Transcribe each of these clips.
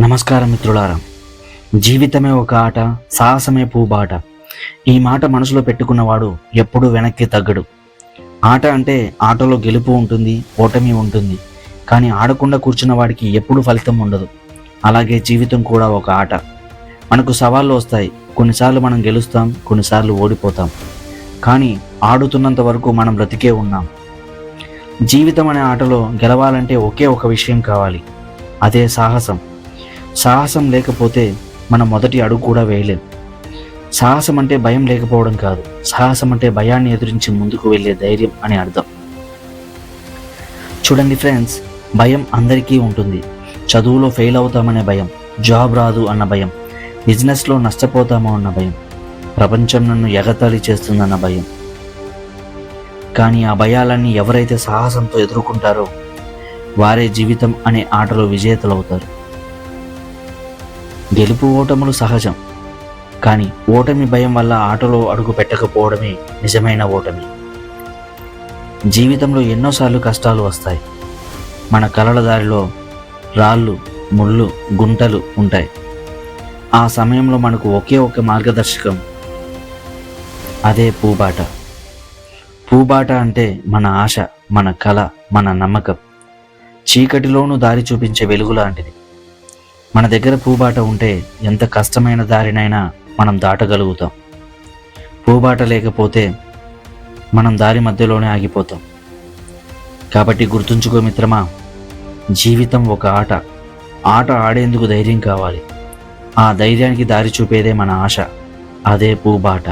నమస్కారం మిత్రులారా. జీవితమే ఒక ఆట సాహసమే పూబాట. ఈ మాట మనసులో పెట్టుకున్నవాడు ఎప్పుడూ వెనక్కి తగ్గడు. ఆట అంటే ఆటలో గెలుపు ఉంటుంది ఓటమి ఉంటుంది. కానీ ఆడకుండా కూర్చున్న వాడికి ఎప్పుడు ఫలితం ఉండదు. అలాగే జీవితం కూడా ఒక ఆట. మనకు సవాళ్ళు వస్తాయి. కొన్నిసార్లు మనం గెలుస్తాం కొన్నిసార్లు ఓడిపోతాం. కానీ ఆడుతున్నంత వరకు మనం బ్రతికే ఉన్నాం. జీవితం అనే ఆటలో గెలవాలంటే ఒకే ఒక విషయం కావాలి. అదే సాహసం. సాహసం లేకపోతే మనం మొదటి అడుగు కూడా వేయలేం సాహసం అంటే భయం లేకపోవడం కాదు. సాహసం అంటే భయాన్ని ఎదురించి ముందుకు వెళ్ళే ధైర్యం అని అర్థం. చూడండి ఫ్రెండ్స్ భయం అందరికీ ఉంటుంది. చదువులో ఫెయిల్ అవుతామనే భయం జాబ్ రాదు అన్న భయం బిజినెస్లో నష్టపోతామో అన్న భయం ప్రపంచం నన్ను ఎగతాళి చేస్తుందన్న భయం. కానీ ఆ భయాలన్నీ ఎవరైతే సాహసంతో ఎదుర్కొంటారో వారే జీవితం అనే ఆటలో విజేతలవుతారు. గెలుపు ఓటములు సహజం. కానీ ఓటమి భయం వల్ల ఆటలో అడుగు పెట్టకపోవడమే నిజమైన ఓటమి. జీవితంలో ఎన్నోసార్లు కష్టాలు వస్తాయి. మన కలల దారిలో రాళ్ళు ముళ్ళు గుంటలు ఉంటాయి. ఆ సమయంలో మనకు ఒకే ఒక మార్గదర్శకం అదే పూబాట. పూబాట అంటే మన ఆశ మన కళ మన నమ్మకం. చీకటిలోనూ దారి చూపించే వెలుగు లాంటిది. మన దగ్గర పూబాట ఉంటే ఎంత కష్టమైన దారినైనా మనం దాటగలుగుతాం. పూబాట లేకపోతే మనం దారి మధ్యలోనే ఆగిపోతాం. కాబట్టి గుర్తుంచుకో మిత్రమా జీవితం ఒక ఆట. ఆట ఆడేందుకు ధైర్యం కావాలి. ఆ ధైర్యానికి దారి చూపేదే మన ఆశ అదే పూబాట.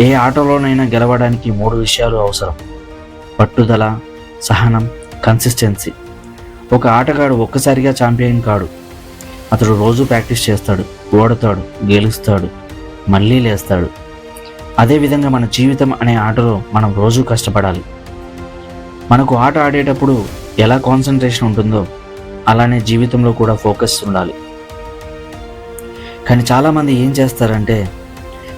ఏ ఆటలోనైనా గెలవడానికి మూడు విషయాలు అవసరం. పట్టుదల సహనం కన్సిస్టెన్సీ ఒక ఆటగాడు ఒక్కసారిగా ఛాంపియన్ కాడు. అతడు రోజు ప్రాక్టీస్ చేస్తాడు ఓడతాడు గెలుస్తాడు మళ్ళీ లేస్తాడు. అదేవిధంగా మన జీవితం అనే ఆటలో మనం రోజు కష్టపడాలి. మనకు ఆట ఆడేటప్పుడు ఎలా కాన్సన్ట్రేషన్ ఉంటుందో అలానే జీవితంలో కూడా ఫోకస్ ఉండాలి. కానీ చాలామంది ఏం చేస్తారంటే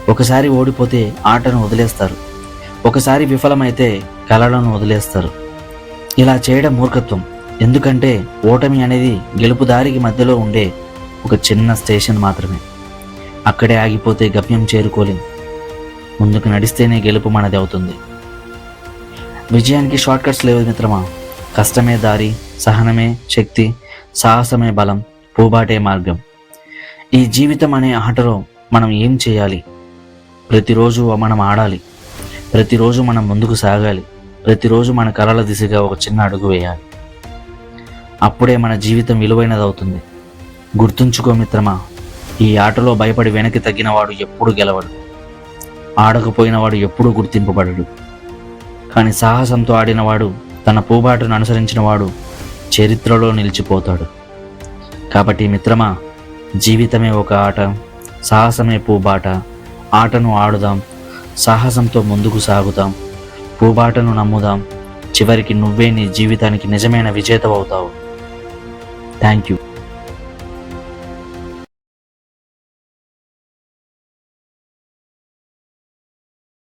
ఒకసారి ఓడిపోతే ఆటను వదిలేస్తారు. ఒకసారి విఫలమైతే కళలను వదిలేస్తారు. ఇలా చేయడం మూర్ఖత్వం. ఎందుకంటే ఓటమి అనేది గెలుపు దారికి మధ్యలో ఉండే ఒక చిన్న స్టేషన్ మాత్రమే. అక్కడే ఆగిపోతే గమ్యం చేరుకోలేం. ముందుకు నడిస్తేనే గెలుపు మనది అవుతుంది. విజయానికి షార్ట్ కట్స్ లేవు మిత్రమా. కష్టమే దారి సహనమే శక్తి సాహసమే బలం పూబాటే మార్గం. ఈ జీవితం అనే ఆటలో మనం ఏం చేయాలి? ప్రతిరోజు మనం ఆడాలి. ప్రతిరోజు మనం ముందుకు సాగాలి. ప్రతిరోజు మన కలల దిశగా ఒక చిన్న అడుగు వేయాలి. అప్పుడే మన జీవితం విలువైనది అవుతుంది గుర్తుంచుకో మిత్రమా ఈ ఆటలో భయపడి వెనక్కి తగ్గినవాడు ఎప్పుడు గెలవడు. ఆడకపోయినవాడు ఎప్పుడూ గుర్తింపబడడు. కానీ సాహసంతో ఆడినవాడు తన పూబాటను అనుసరించినవాడు చరిత్రలో నిలిచిపోతాడు. కాబట్టి మిత్రమా జీవితమే ఒక ఆట సాహసమే పూబాట. ఆటను ఆడుదాం సాహసంతో ముందుకు సాగుదాం పూబాటను నమ్ముదాం. చివరికి నువ్వే నీ జీవితానికి నిజమైన విజేతవవుతావు. Thank you.